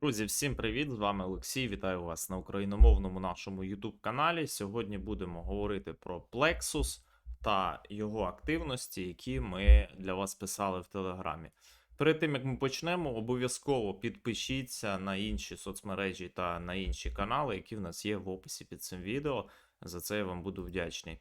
Друзі, всім привіт! З вами Олексій. Вітаю вас на україномовному нашому YouTube каналі. Сьогодні будемо говорити про Plexus та його активності, які ми для вас писали в Телеграмі. Перед тим як ми почнемо, обов'язково підпишіться на інші соцмережі та на інші канали, які в нас є в описі під цим відео. За це я вам буду вдячний.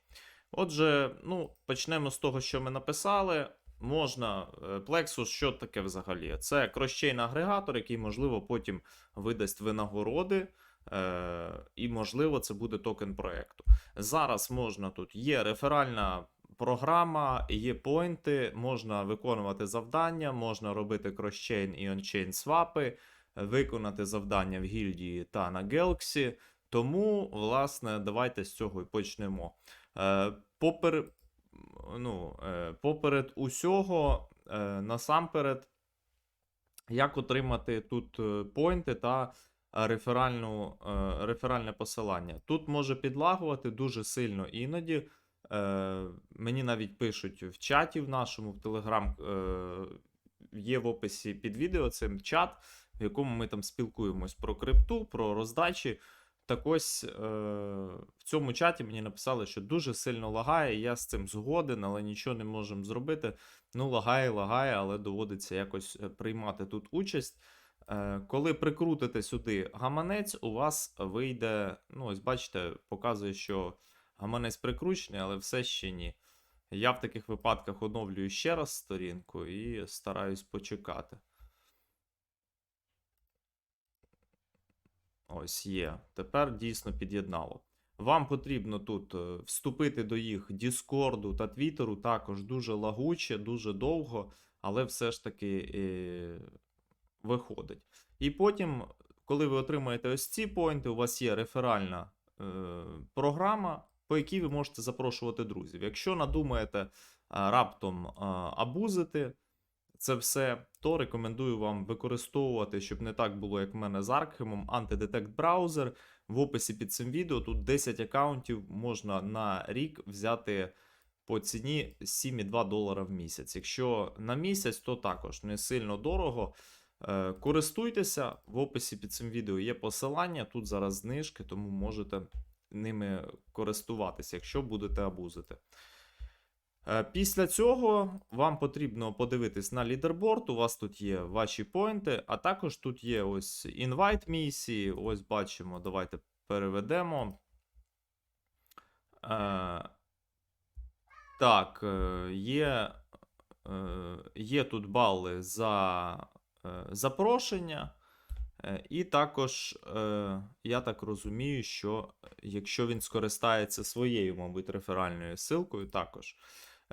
Отже, ну, почнемо з того, що ми написали. Можна е, Plexus, що таке взагалі? Це кросчейн агрегатор, який, можливо, потім видасть винагороди, е, і, можливо, це буде токен проекту. Зараз можна тут є реферальна програма, є поінти, можна виконувати завдання, можна робити кросчейн і ончейн свапи, виконати завдання в гільдії та на Galaxy. Тому, власне, давайте з цього і почнемо. Е, попер... ну, е, поперед усього, е, насамперед, як отримати тут е, поінти та реферальну, реферальне посилання. Тут може підлагувати дуже сильно іноді. Мені навіть пишуть в чаті в нашому, в Телеграм, є в описі під відео цим чат, в якому ми там спілкуємось про крипту, про роздачі. Так ось е, в цьому чаті мені написали, що дуже сильно лагає, я з цим згоден, але нічого не можемо зробити. Ну, лагає, лагає, але доводиться якось е, приймати тут участь. Е, коли прикрутите сюди гаманець, у вас вийде, ну, ось бачите, показує, що гаманець прикручений, але все ще ні. Я в таких випадках оновлюю ще раз сторінку і стараюсь почекати. Ось є. Тепер дійсно під'єднало. Вам потрібно тут е, вступити до їх Діскорду та Твіттеру також дуже лагуче, дуже довго, але все ж таки е, виходить. І потім, коли ви отримаєте ось ці поінти, у вас є реферальна е, програма, по якій ви можете запрошувати друзів. Якщо надумаєте е, раптом абузити, це все, то рекомендую вам використовувати, щоб не так було, як в мене з Аркхемом, антидетект браузер. В описі під цим відео тут 10 аккаунтів можна на рік взяти по ціні 7,2 долара в місяць. Якщо на місяць, то також не сильно дорого. Е, Користуйтеся, в описі під цим відео є посилання. Тут зараз знижки, тому можете ними користуватися, якщо будете абузити. Е, Після цього вам потрібно подивитись на лідерборд. У вас тут є ваші поінти, а також тут є ось інвайт місії. Ось бачимо, давайте переведемо. Е, Так, е, є, е, є тут бали за е, запрошення. Е, І також, я так розумію, що якщо він скористається своєю, мабуть, реферальною силкою, також.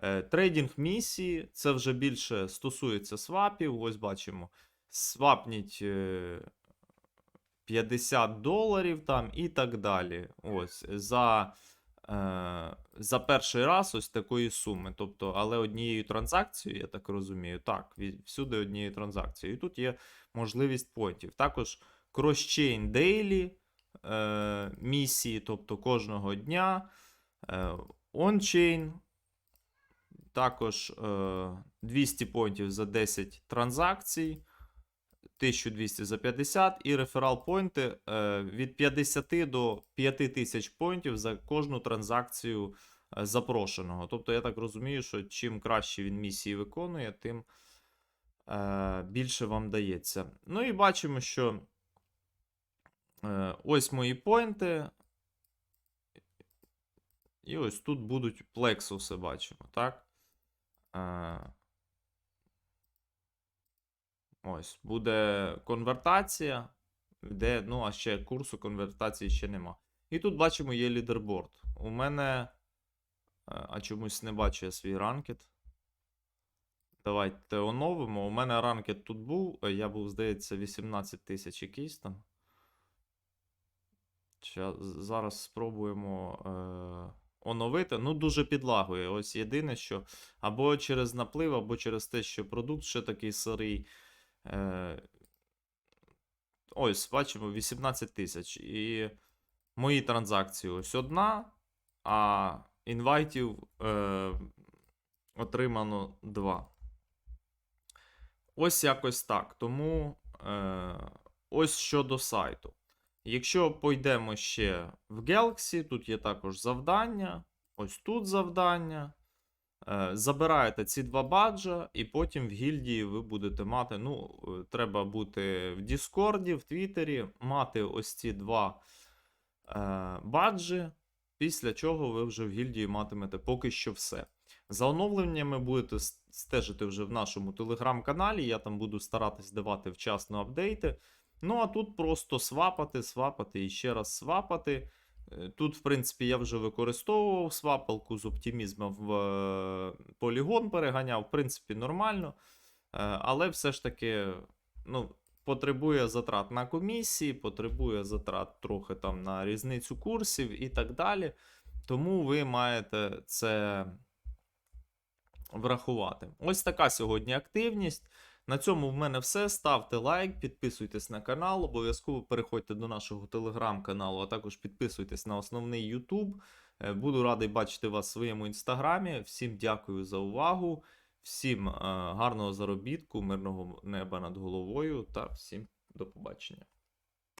Е, Трейдинг місії, це вже більше стосується свапів. Ось бачимо. Свапніть е, 50 доларів там і так далі. Ось за, е, за перший раз ось такої суми. Тобто, але однією транзакцією, я так розумію, так, всюди однією транзакцією. І тут є можливість поінтів. Також Daily е, місії, тобто кожного дня. Е, On-chain також е, 200 поінтів за 10 транзакцій, 1200 за 50 і реферал поінти е, від 50 до 5000 поінтів за кожну транзакцію е, запрошеного. Тобто, я так розумію, що чим краще він місії виконує, тим е, більше вам дається. Ну і бачимо, що е, ось мої поінти. І ось тут будуть плексуси, бачимо, так? Е, Ось, буде конвертація, де, ну, а ще курсу конвертації ще нема. І тут бачимо є лідерборд. У мене. е, А чомусь не бачу я свій ранкет. Давайте оновимо. У мене ранкет тут був. е, Я був, здається, 18 тисяч якийсь там. Зараз спробуємо е, оновити. Ну, дуже підлагує. Ось єдине, що або через наплив, або через те, що продукт ще такий сирий. Е, ось, бачимо, 18 тисяч. І мої транзакції ось одна, а інвайтів е, отримано два. Ось якось так. Тому е, ось щодо сайту. Якщо пойдемо ще в Galaxy, тут є також завдання. Ось тут завдання. Е, Забираєте ці два баджа, і потім в гільдії ви будете мати. Ну, е, треба бути в Діскорді, в Твіттері, мати ось ці два е, баджі, після чого ви вже в гільдії матимете поки що все. За оновленнями будете стежити вже в нашому телеграм-каналі. Я там буду старатись давати вчасно апдейти. Ну, а тут просто свапати, свапати і ще раз свапати. Е, Тут, в принципі, я вже використовував свапалку з оптимізмом в е, полігон переганяв, в принципі, нормально. Е, Але все ж таки, ну, потребує затрат на комісії, потребує затрат трохи там на різницю курсів і так далі. Тому ви маєте це врахувати. Ось така сьогодні активність. На цьому в мене все. Ставте лайк, підписуйтесь на канал, обов'язково переходьте до нашого телеграм-каналу, а також підписуйтесь на основний Ютуб. Е, Буду радий бачити вас в своєму інстаграмі. Всім дякую за увагу, всім е, гарного заробітку, мирного неба над головою та всім до побачення.